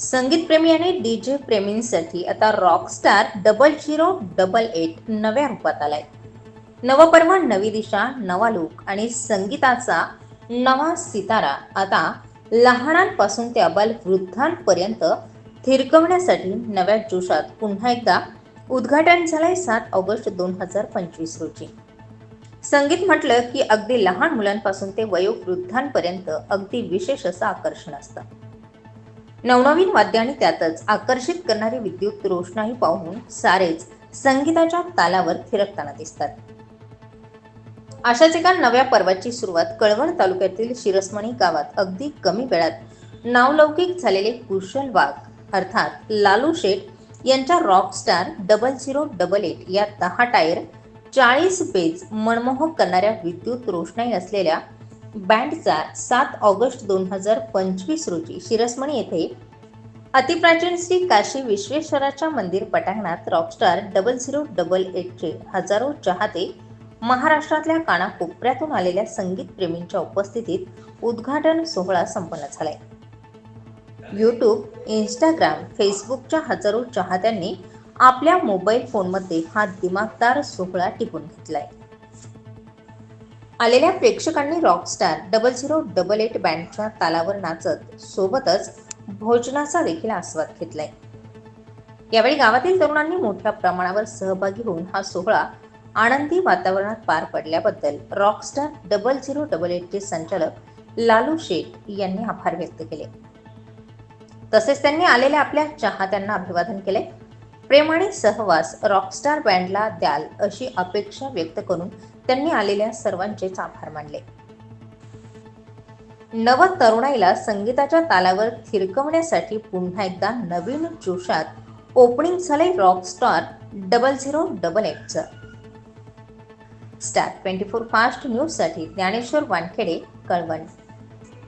संगीतप्रेमी आणि D J प्रेमींसाठी आता rockstar double zero double eight नव्या रूपात आलाय. नवपर्व नवी दिशा नवा लूक आणि संगीताचा नवा सितारा आता लहानांपासून ते अबाल वृद्धांपर्यंत थिरकवण्यासाठी नव्या जोशात पुन्हा एकदा उद्घाटन झालंय सात ऑगस्ट दोन हजार पंचवीस रोजी. संगीत म्हटलं की अगदी लहान मुलांपासून ते वयोवृद्धांपर्यंत अगदी विशेष असं आकर्षण असतं. नवनवीन वाद्य आणि त्यातच आकर्षित करणारी विद्युत रोषणाई पाहून सारेच संगीताच्या तालावर थिरकताना दिसतात. अशाच एका नव्या पर्वाची सुरुवात कळवण तालुक्यातील शिरसमणी गावात अगदी कमी वेळात नावलौकिक झालेले कुशल वाघ अर्थात लालू शेठ यांच्या rockstar double zero double eight या दहा टायर चाळीस पेज मनमोहक करणाऱ्या विद्युत रोषणाई असलेल्या बँडचा सात ऑगस्ट दोन हजार पंचवीस रोजी शिरसमणी येथे अतिप्राचीन श्री काशी विश्वेश्वराच्या मंदिर पटांगणात रॉकस्टार डबल झिरो डबल एटचे हजारो चाहते महाराष्ट्रातल्या कानाकोपऱ्यातून आलेल्या संगीत प्रेमींच्या उपस्थितीत उद्घाटन सोहळा संपन्न झालाय. यूट्यूब इंस्टाग्राम फेसबुकच्या हजारो चाहत्यांनी आपल्या मोबाईल फोनमध्ये हा दिमागदार सोहळा टिपून घेतलाय. आलेल्या प्रेक्षकांनी rockstar double zero double eight बँडच्या तालावर नाचत सोबतच भोजनाचा देखील आस्वाद घेतलाय. यावेळी गावातील तरुणांनी मोठ्या प्रमाणावर सहभागी होऊन हा सोहळा आनंदी वातावरणात पार पडल्याबद्दल रॉकस्टार डबल झिरो डबल एटचे संचालक लालू शेठ यांनी आभार व्यक्त केले. तसेच त्यांनी आलेल्या आपल्या चाहत्यांना अभिवादन केले प्रेम आणि सहवास रॉकस्टार बँडला द्याल अशी अपेक्षा व्यक्त करून त्यांनी आलेल्या सर्वांचेच आभार मानले. नव तरुणाईला संगीताच्या तालावर थिरकवण्यासाठी पुन्हा एकदा नवीन जोशात ओपनिंग झाले रॉकस्टार डबल झिरो डबल एटचं स्टार ट्वेंटी फोर फास्ट न्यूजसाठी ज्ञानेश्वर वानखेडे कळवण.